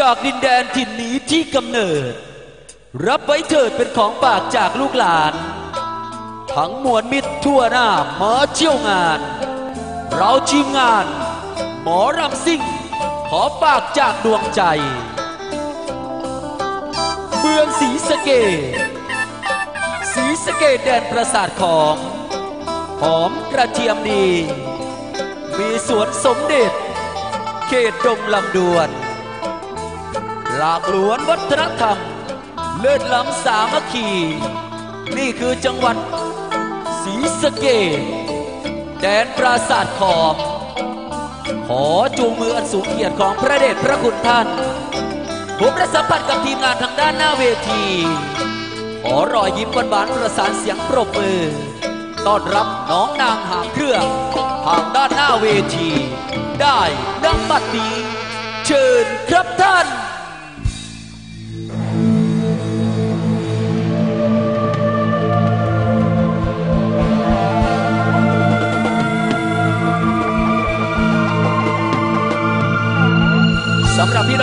จากดินแดนถิ่นนี้ที่กำเนิด รับไว้เถิดเป็นของฝากจากลูกหลาน ทั้งมวลมิตรทั่วหน้ามาเชี่ยวงาน เราทีมงาน หมอรำซิ่ง ขอฝากจากดวงใจ เมืองศรีสะเกดศรีสะเกดแดนประสาทของ หอมกระเทียมดี มีสวนสมเด็จ เขตดงลำดวน หลากหลวนวัฒนธรรม เลิศล้ำสามัคคี นี่คือจังหวัดศรีสะเกดแดนปราสาทขอมขอจูงมืออันสูงเกียรติของพระเดชพระคุณท่าน ผมได้สัมผัสกับทีมงานทางด้านหน้าเวที ขอรอยยิ้มหวานๆประสานเสียงปรบมือ ต้อนรับน้องนางหางเครื่องทางด้านหน้าเวที ได้ดังบัดนี้ เชิญครับท่าน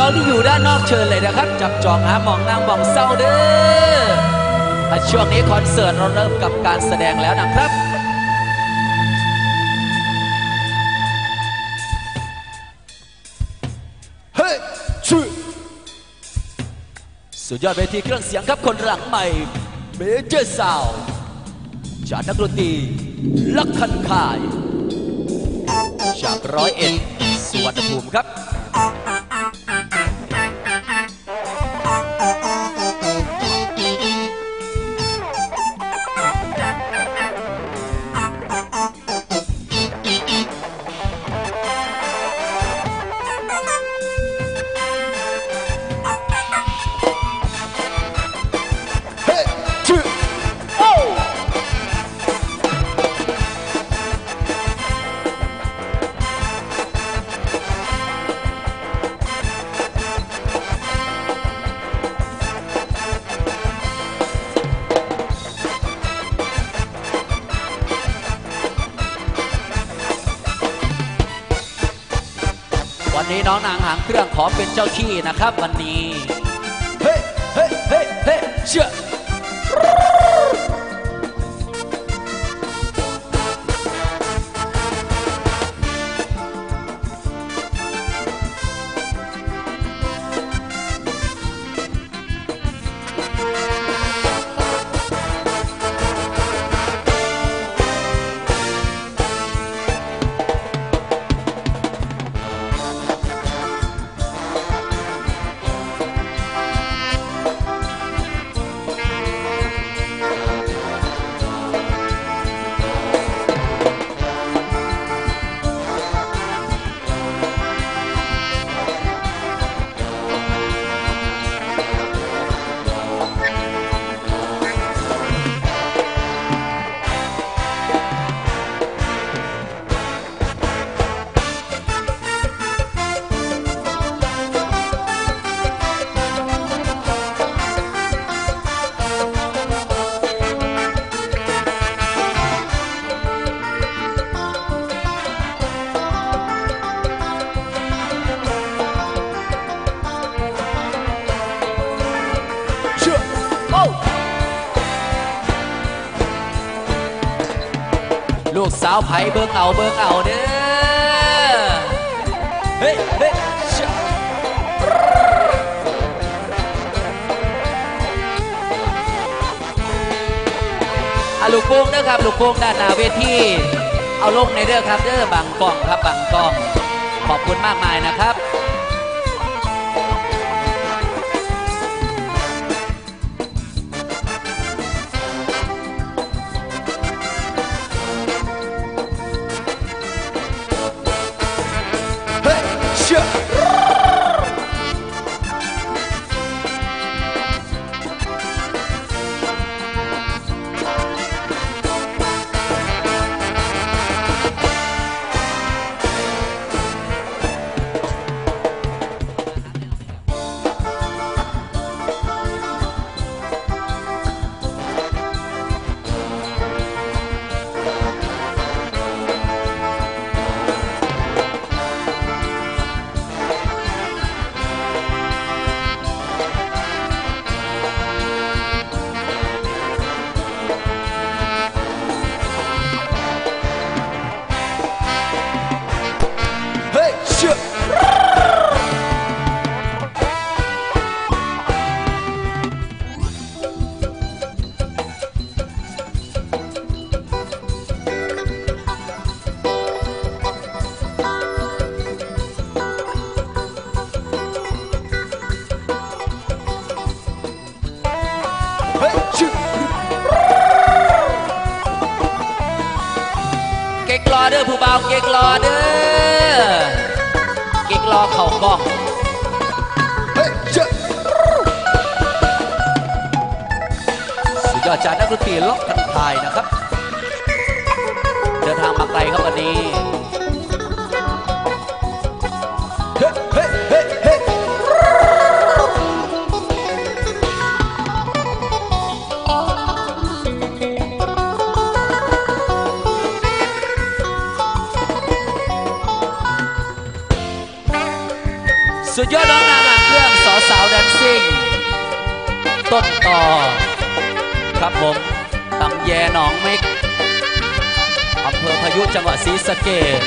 องที่อยู่ด้านนอกเชิญเลยนะครับ จับจองหาหมองนางหมองเศร้าเด้ออะช่วงนี้คอนเสิร์ตเราเริ่มกับการแสดงแล้วนะครับเฮ้ยชื่อสุดยอดเวทีเครื่องเสียงครับคนหลังใหม่เมเจอร์ซาวจากนักดนตรีลักคันคาย จากร้อยเอ็ดสวนภูมิครับ วันนี้น้องนางหางเครื่องขอเป็นเจ้าที่นะครับ วันนี้ เฮ้ เฮ้ เฮ้ เฮ้เชื่อ ลูกสาวไผ่เบิ่งเอาเบิ่งเอาเด้อเฮ้เฮ้เชื่ออะลูกโป่งเด้อครับลูกโป่งด้านหน้าเวทีเอาลงในเด้อครับเด้อบังกล้องครับบังกล้องขอบคุณมากมายนะครับ เด้อผู้บ่าวเก๊กรอเด้อเก๊กรอเข่ากล้องเฮ้ยเจ้าสุดยอดจากนักดนตรีล็อกกันทายนะครับ เดินทางมาไกลครับวันนี้ สุดยอดน้องนางหางเครื่องสอสาวแดนซิ่ง ต้นต่อ ครับผมตำแยหนองเม็กอำเภอพายุจังหวัดศรีสะเกษ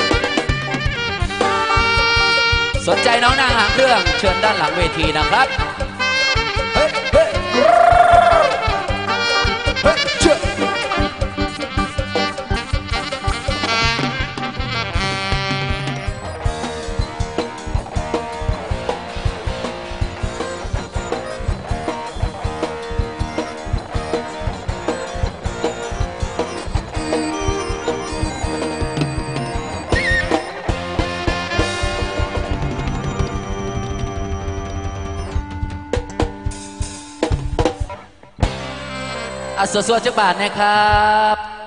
สนใจน้องนางหางเครื่องเชิญด้านหลังเวทีนะครับ อะสวดจักบาทนะครับ